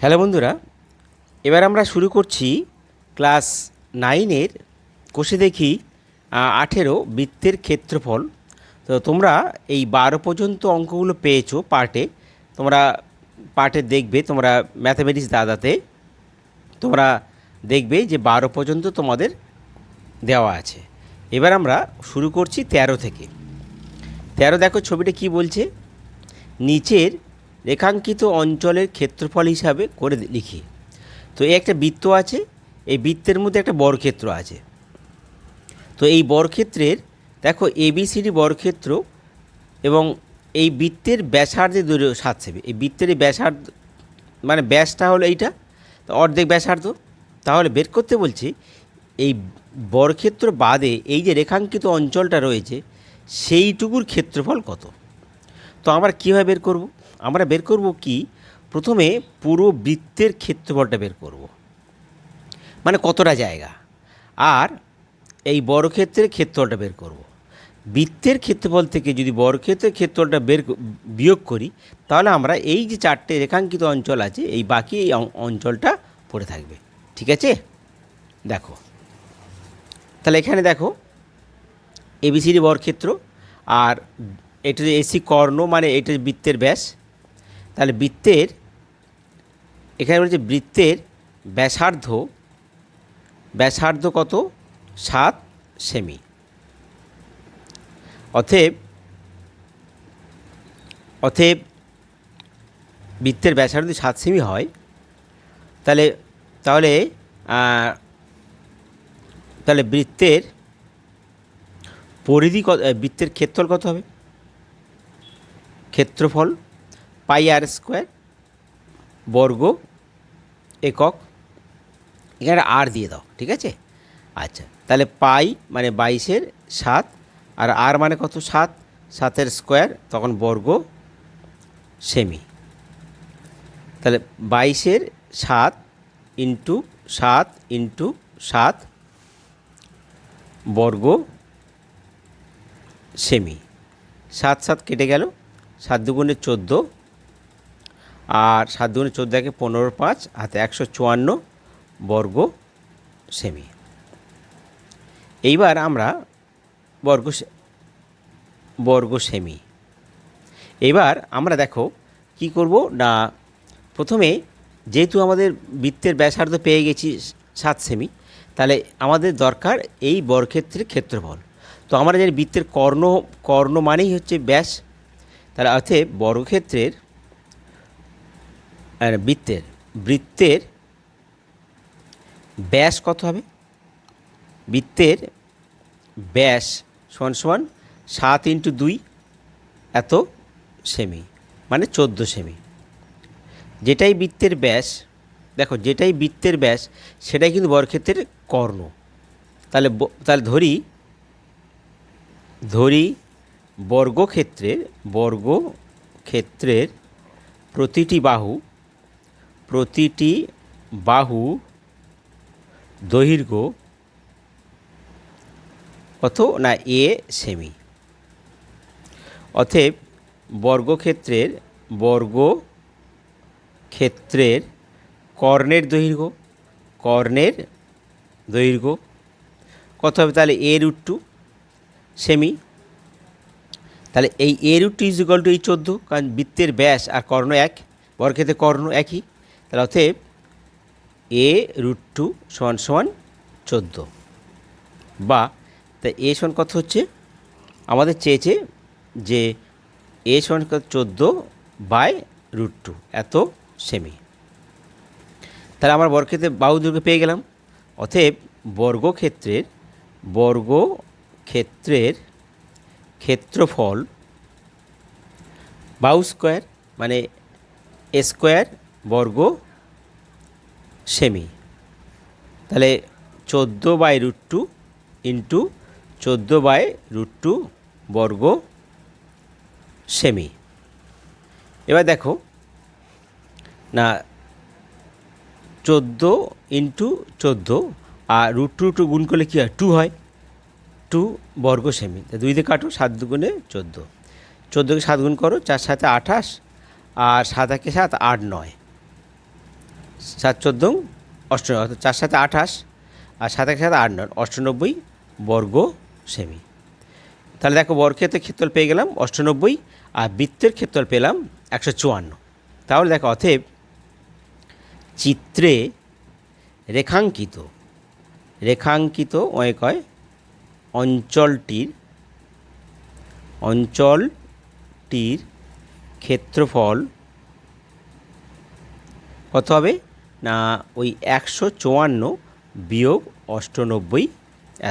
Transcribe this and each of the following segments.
Hello বন্ধুরা, এবার আমরা শুরু করছি ক্লাস নাইনের, কোষে দেখি আঠেরো বৃত্তের ক্ষেত্রফল। তো তোমরা এই বারো পর্যন্ত অঙ্কগুলো পেয়েছ পার্টে, তোমরা পার্টে দেখবে, তোমরা ম্যাথামেটিক্স দাদাতে, তোমরা দেখবে যে বারো পর্যন্ত তোমাদের দেওয়া আছে। এবার আমরা শুরু করছি তেরো থেকে। তেরো দেখো, ছবিটা কি বলছে? নিচের রেখাঙ্কিত অঞ্চলের ক্ষেত্রফল হিসাবে করে লিখি। তো এই একটা বৃত্ত আছে, এই বৃত্তের মধ্যে একটা বর্গক্ষেত্র আছে। তো এই বর্গক্ষেত্রের, দেখো এবিসিডি বর্গক্ষেত্র এবং এই বৃত্তের ব্যাসার্ধের দৈর্ঘ্য সাত সেমি এই বৃত্তের ব্যাসার্ধ মানে ব্যাসটা হলো এইটা অর্ধেক ব্যাসার্ধ। তাহলে বের করতে বলছি, এই বর্গক্ষেত্র বাদে এই যে রেখাঙ্কিত অঞ্চলটা রয়েছে, সেইটুকুর ক্ষেত্রফল কত? তো আমরা কীভাবে বের করব? আমরা বের করব কি? প্রথমে পুরো বৃত্তের ক্ষেত্রফলটা বের করব। মানে কতটা জায়গা? আর এই বর্গক্ষেত্রের ক্ষেত্রফলটা বের করব। বৃত্তের ক্ষেত্রফল থেকে যদি বর্গক্ষেত্রের ক্ষেত্রফলটা বের বিয়োগ করি, তাহলে আমরা এই যে চারটে রেখাঙ্কিত অঞ্চল আছে, এই বাকি এই অঞ্চলটা পড়ে থাকবে। ঠিক আছে? দেখো। তাহলে এখানে দেখো এবিসিডি বর্গক্ষেত্র আর এটা যে এসি কর্ণ মানে এটা বৃত্তের ব্যাস। তাহলে বৃত্তের, এখানে বলছে বৃত্তের ব্যাসার্ধ ব্যাসার্ধ কত? সাত সেমি। অতএব অতএব বৃত্তের ব্যাসার্ধ যদি সাত সেমি হয়, তাহলে তাহলে তাহলে বৃত্তের পরিধি কত বৃত্তের ক্ষেত্রফল কত হবে? ক্ষেত্রফল পাই আর স্কোয়ার, বর্গ, একক, এখানে আর দিয়ে দাও, ঠিক আছে? আচ্ছা তাহলে পাই মানে বাইশের সাত, আর আর মানে কত সাত? সাতের স্কোয়ার, তখন বর্গ, সেমি। তাহলে বাইশের সাত ইন্টু সাত ইন্টু সাত, বর্গ, সেমি। সাত সাত কেটে গেল, সাত দুগুণে চোদ্দ আর সাত দুগুণে চোদ্দ একে পনেরো পাঁচ, হাতে একশো চুয়ান্ন বর্গ সেমি। এইবার আমরা বর্গ বর্গ সেমি। এবার আমরা দেখো কি করব না, প্রথমে যেহেতু আমাদের বৃত্তের ব্যাসার্ধ পেয়ে গেছি সাত সেমি, তাহলে আমাদের দরকার এই বর্গক্ষেত্রের ক্ষেত্রফল। তো আমরা জানি বৃত্তের কর্ণ কর্ণ মানেই হচ্ছে ব্যাস, তাহলে অর্থে বর্গক্ষেত্রের বৃত্তের বৃত্তের ব্যাস কত হবে? বৃত্তের ব্যাস সমান সমান সাত ইন্টু দুই এত সেমি মানে চোদ্দ সেমি। যেটাই বৃত্তের ব্যাস, দেখো যেটাই বৃত্তের ব্যাস, সেটাই কিন্তু বর্গক্ষেত্রের কর্ণ। তাহলে তাহলে ধরি ধরি বর্গক্ষেত্রের বর্গক্ষেত্রের প্রতিটি বাহু প্রতিটি বাহু দৈর্ঘ্য কত না এ সেমি। অতএব বর্গক্ষেত্রের বর্গ ক্ষেত্রের কর্ণের দৈর্ঘ্য কর্ণের দৈর্ঘ্য। কত হবে? তাহলে এ রুট টু সেমি। তাহলে এই a root two is equal to এই চোদ্দ, কারণ বৃত্তের ব্যাস আর কর্ণ এক বর্গক্ষেত্রে কর্ণ একই। তাহলে অতএব এ রুট টু সমান সমান চোদ্দ। বা, তা এ সমান কত হচ্ছে? আমাদের চেয়েছে যে এ সমান কত চোদ্দ বাই রুট টু, এত সেমি। তাহলে আমরা বর্গক্ষেত্রে বাহু দৈর্ঘ্য পেয়ে গেলাম। অতএব বর্গক্ষেত্রের বর্গক্ষেত্রের ক্ষেত্রফল বাহু স্কোয়ার মানে এ স্কোয়ার বর্গ সেমি। তাহলে চোদ্দ বাই রুট টু ইন্টু চোদ্দ বাই রুট টু বর্গ সেমি। এবার দেখো, না, চোদ্দ ইন্টু চোদ্দ আর রুট টু টু গুণ করলে কী হয়? টু হয়। টু বর্গ সেমি। দুই দিয়ে কাটো, সাত দুগুণে চোদ্দ। চোদ্দোকে সাত গুণ করো, চার সাথে আঠাশ, আর সাত একে সাত, আট নয়। সাত চোদ্দ অষ্ট অর্থাৎ চার সাথে আঠাশ, আর সাত এক সাথে আট নয়, অষ্টানব্বই বর্গ সেমি। তাহলে দেখো বর্গক্ষেত্রের ক্ষেত্রফল পেয়ে গেলাম অষ্টানব্বই, আর বৃত্তের ক্ষেত্রফল পেলাম একশো চুয়ান্ন। তাহলে দেখো অতএব চিত্রে রেখাঙ্কিত রেখাঙ্কিত অনেক হয় অঞ্চলটির অঞ্চলটির ক্ষেত্রফল কত হবে? না, ওই একশো চুয়ান্ন বিয়োগ অষ্টানব্বই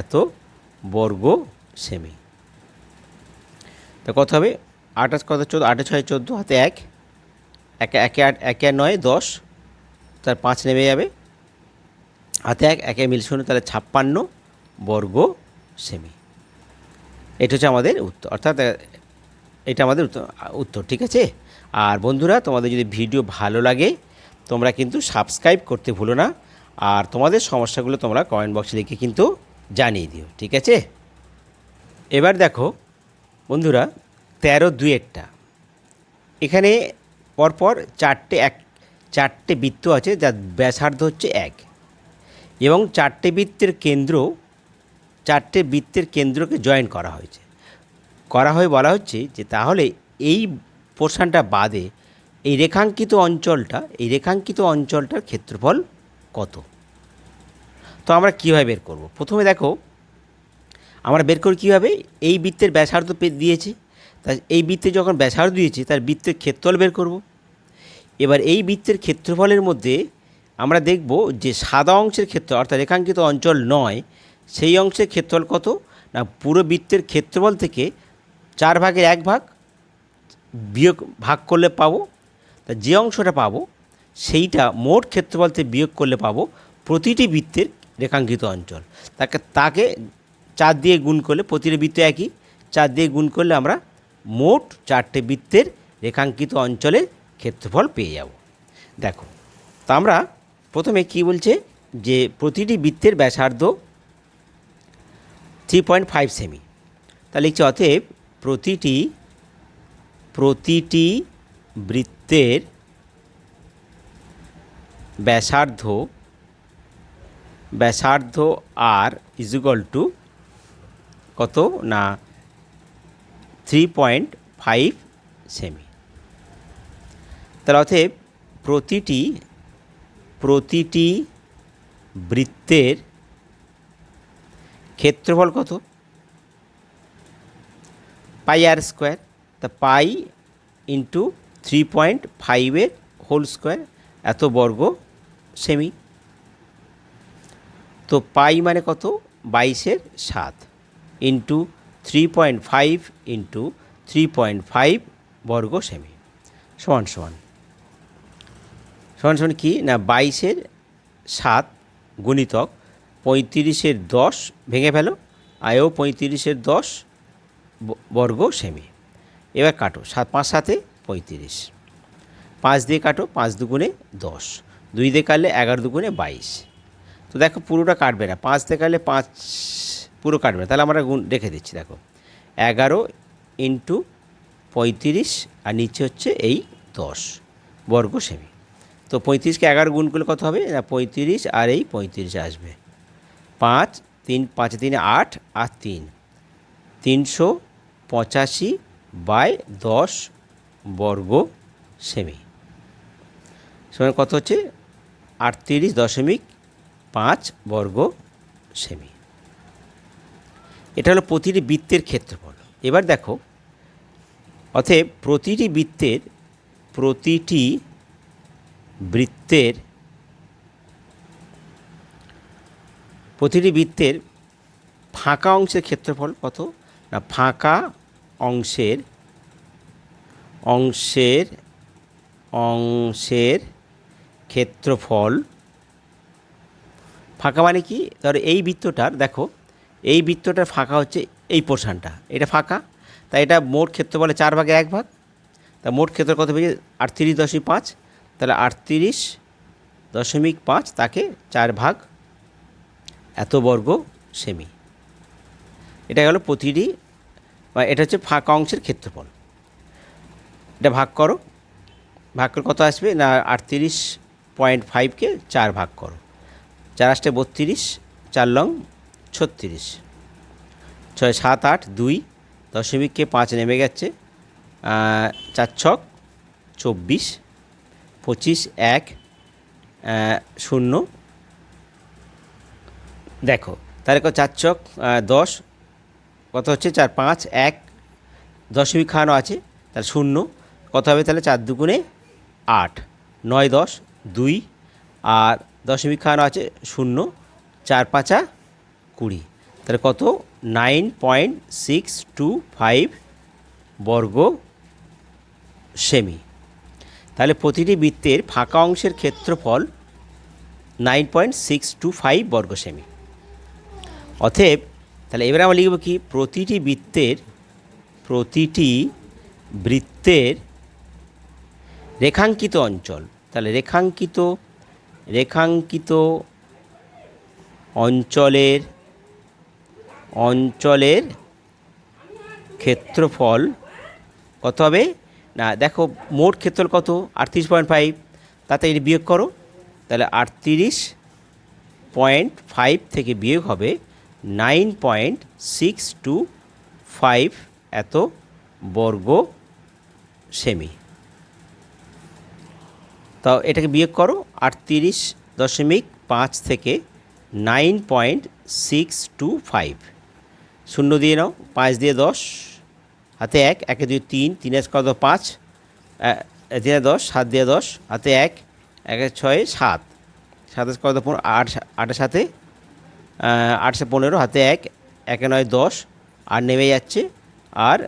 এত বর্গ সেমি। তো কত হবে? আঠাশ কত চোদ্দ? আটে ছয় চোদ্দ, হাতে এক। একে একে আট, একে নয়, দশ। তার পাঁচ নেমে যাবে। হাতে এক, একে মিল শূন্য, তাহলে ছাপ্পান্ন বর্গ সেমি। এটা হচ্ছে আমাদের উত্তর, অর্থাৎ এটা আমাদের উত্তর, ঠিক আছে? আর বন্ধুরা, তোমাদের যদি ভিডিও ভালো লাগে তোমরা কিন্তু সাবস্ক্রাইব করতে ভুলো না আর তোমাদের সমস্যাগুলো তোমরা কমেন্ট বক্সে লিখে কিন্তু জানিয়ে দিও, ঠিক আছে? এবার দেখো, বন্ধুরা, তেরো দুয়েরটা এখানে পরপর চারটে এক, চারটে বৃত্ত আছে যার ব্যাসার্ধ হচ্ছে এক। এবং চারটে বৃত্তের কেন্দ্র, চারটে বৃত্তের কেন্দ্রকে জয়েন করা হয়েছে। করা হয়ে বলা হচ্ছে যে তাহলে এই পোর্শনটা বাদে এই রেখাঙ্কিত অঞ্চলটা, এই রেখাঙ্কিত অঞ্চলটার ক্ষেত্রফল কত? তো আমরা কীভাবে বের করব? প্রথমে দেখো, আমরা বের করি কীভাবে? এই বৃত্তের ব্যাসার্ধ দিয়েছে। তা এই বৃত্তে যখন ব্যাসার্ধ দিয়েছে, তার বৃত্তের ক্ষেত্রফল বের করব। এবার এই বৃত্তের ক্ষেত্রফলের মধ্যে আমরা দেখব যে সাদা অংশের ক্ষেত্র, অর্থাৎ রেখাঙ্কিত অঞ্চল নয়, সেই অংশের ক্ষেত্রফল কত? না, পুরো বৃত্তের ক্ষেত্রফল থেকে চার ভাগের এক ভাগ বিয়োগ ভাগ করলে পাবো। তা যে অংশটা পাবো, সেইটা মোট ক্ষেত্রফলতে বিয়োগ করলে পাবো প্রতিটি বৃত্তের রেখাঙ্কিত অঞ্চল। তাকে তাকে চার দিয়ে গুণ করলে প্রতিটি বৃত্ত একই, চার দিয়ে গুণ করলে আমরা মোট চারটে বৃত্তের রেখাঙ্কিত অঞ্চলের ক্ষেত্রফল পেয়ে যাব। দেখো, তা আমরা প্রথমে কি বলছে? যে প্রতিটি বৃত্তের ব্যাসার্ধ থ্রি পয়েন্ট ফাইভ সেমি তা লিখছে, অতএব প্রতিটি প্রতিটি বৃত্তের ব্যাসার্ধ ব্যাসার্ধ আর ইজুগল টু কত না থ্রি পয়েন্ট ফাইভ সেমি তাহলে অতএব প্রতিটি প্রতিটি বৃত্তের ক্ষেত্রফল কত? পাই আর স্কোয়ার তা পাই ইন্টু থ্রি পয়েন্ট ফাইভের হোল স্কোয়ার এত বর্গ সেমি তো পাই মানে কত? বাইশের সাত into three point five into three point five বর্গ সেমি সমান সমান। সমান সমান কি? না বাইশের সাত গুণিতক পঁয়ত্রিশের দশ ভেঙে ফেলো, আয়ও পঁয়ত্রিশের দশ বর্গ সেমি এবার কাটো, সাত, পাঁচ, সাতে পঁয়ত্রিশ। পাঁচ দিয়ে কাটো, পাঁচ দুগুণে দশ। দুই দিয়ে কাটলে এগারো দুগুণে বাইশ। তো দেখো পুরোটা কাটবে না। পাঁচ দিয়ে কাটলে পাঁচ, পুরো কাটবে না। তাহলে আমরা গুণ রেখে দিচ্ছি, দেখো। এগারো ইন্টু পঁয়ত্রিশ আর নিচে হচ্ছে এই দশ বর্গ সেমি। তো পঁয়ত্রিশকে এগারো গুণ করলে কত হবে? না, পঁয়ত্রিশ আর এই পঁয়ত্রিশ আসবে। পাঁচ, তিন, পাঁচ, তিনে আট আর তিন। তিনশো পঁচাশি বাই দশ বর্গ সেমি। সমান কত হচ্ছে? আটত্রিশ দশমিক পাঁচ বর্গ সেমি। এটা হলো প্রতিটি বৃত্তের ক্ষেত্রফল। এবার দেখো, অতএব প্রতিটি বৃত্তের প্রতিটি বৃত্তের প্রতিটি বৃত্তের ফাঁকা অংশের ক্ষেত্রফল কত? না, ফাঁকা অংশের অংশের অংশের ক্ষেত্রফল ফাঁকা মানে কি? ধরো এই বৃত্তটার, দেখো, এই বৃত্তটার ফাঁকা হচ্ছে এই পোর্শনটা এটা ফাঁকা, তাই এটা মোট ক্ষেত্রফলে চার ভাগে এক ভাগ। তা মোট ক্ষেত্র কত পেয়েছে? আটত্রিশ দশমিক পাঁচ। তাহলে আটত্রিশ দশমিক পাঁচ, তাকে চার ভাগ এত বর্গ সেমি। এটা গেল প্রতিটি, বা এটা হচ্ছে ফাঁকা অংশের ক্ষেত্রফল। এটা ভাগ করো। ভাগ করে কত আসবে? না আটত্রিশ পয়েন্ট ফাইভকে চার ভাগ করো। চার আষ্টে বত্রিশ চার লং ছত্রিশ। ছয় সাত আট দুই দশমিককে পাঁচ নেমে গেছে। চার ছক চব্বিশ পঁচিশ এক শূন্য। দেখো তাহলে চার আহ, দশ কত হচ্ছে? চার পাঁচ এক দশমিক খাওয়ানো আছে তাহলে শূন্য। কত হবে তাহলে? চার দুগুণে আট। নয় দশ, দুই। আর দশমিক খাওয়ানো আছে শূন্য, চার পাঁচা কুড়ি। তাহলে কত? Nine point six two five বর্গ সেমি। তাহলে প্রতিটি বৃত্তের ফাঁকা অংশের ক্ষেত্রফল nine point six two five বর্গ সেমি। অতএব, তাহলে এবারে আমরা লিখব কি? প্রতিটি বৃত্তের প্রতিটি বৃত্তের রেখাঙ্কিত অঞ্চল। তাহলে রেখাঙ্কিত রেখাঙ্কিত অঞ্চলের অঞ্চলের ক্ষেত্রফল কত হবে? না, দেখো, মোট ক্ষেত্রফল কত? আটত্রিশ পয়েন্ট ফাইভ তাতে এটি বিয়োগ করো, তাহলে আটত্রিশ পয়েন্ট ফাইভ থেকে বিয়োগ হবে nine point six two five এত বর্গ সেমি। তো এটাকে বিয়োগ করো, আটত্রিশ দশমিক পাঁচ থেকে nine point six two five. শূন্য দিয়ে নাও, পাঁচ দিয়ে দশ, হাতে এক, একে দুই তিন তিন এক কত পাঁচ? তিনে দশ, সাত দিয়ে দশ, হাতে এক, একে ছয়, সাত। সাতাশ কত পনেরো? আট, আটের সাথে আটশো পনেরো, হাতে এক, একে নয় দশ, আর নেমে যাচ্ছে, আর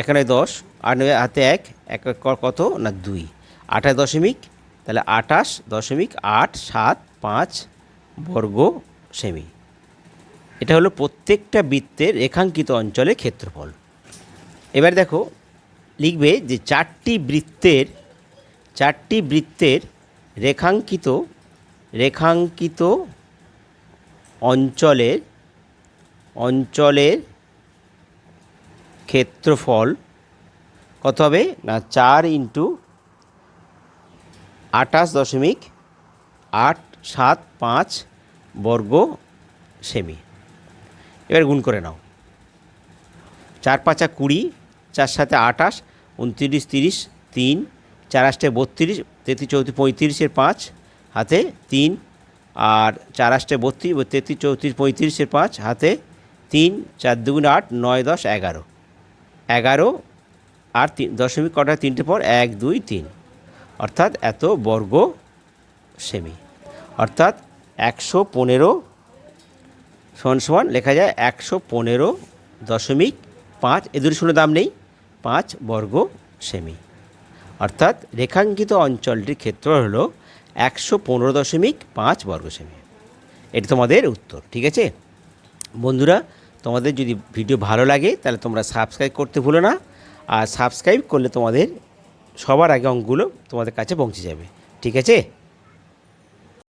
একে নয় দশ, আর নেমে হাতে এক এক কত? না, দুই। আঠাশ দশমিক, তাহলে আঠাশ দশমিক আট সাত পাঁচ বর্গ সেমি। এটা হলো প্রত্যেকটা বৃত্তের রেখাঙ্কিত অঞ্চলের ক্ষেত্রফল। এবার দেখো, লিখবে যে চারটি বৃত্তের চারটি বৃত্তের রেখাঙ্কিত রেখাঙ্কিত অঞ্চলের অঞ্চলের ক্ষেত্রফল কত হবে? না, চার ইন্টু আটাশ দশমিক আট সাত পাঁচ বর্গ সেমি। এবার গুণ করে নাও। চার পাঁচা কুড়ি, চার সাথে আটাশ উনত্রিশ, তিরিশ, তিন, চার আষ্টে বত্রিশ, তেত্রিশ, চৌত্রিশ, পঁয়ত্রিশের পাঁচ হাতে তিন, আর চার আষ্টে বত্রিশ, তেত্রিশ, চৌত্রিশ, পঁয়ত্রিশের পাঁচ হাতে তিন, চার দুগুণ আট, নয়, দশ, এগারো। এগারো আর তিন, দশমিক কটা তিনটে পর এক, দুই, তিন। অর্থাৎ এত বর্গ সেমি। অর্থাৎ একশো পনেরো সমান সমান লেখা যায় একশো পনেরো দশমিক পাঁচ। এ দুটি শূন্য দাম নেই, পাঁচ বর্গ সেমি। অর্থাৎ রেখাঙ্কিত অঞ্চলটির ক্ষেত্র হল একশো পনেরো দশমিক পাঁচ বর্গ সেমি। এটি তোমাদের উত্তর, ঠিক আছে? বন্ধুরা, তোমাদের যদি ভিডিও ভালো লাগে, তাহলে তোমরা সাবস্ক্রাইব করতে ভুলো না। আর সাবস্ক্রাইব করলে তোমাদের সবার আগে অঙ্কগুলো তোমাদের কাছে পৌঁছে যাবে। ঠিক আছে?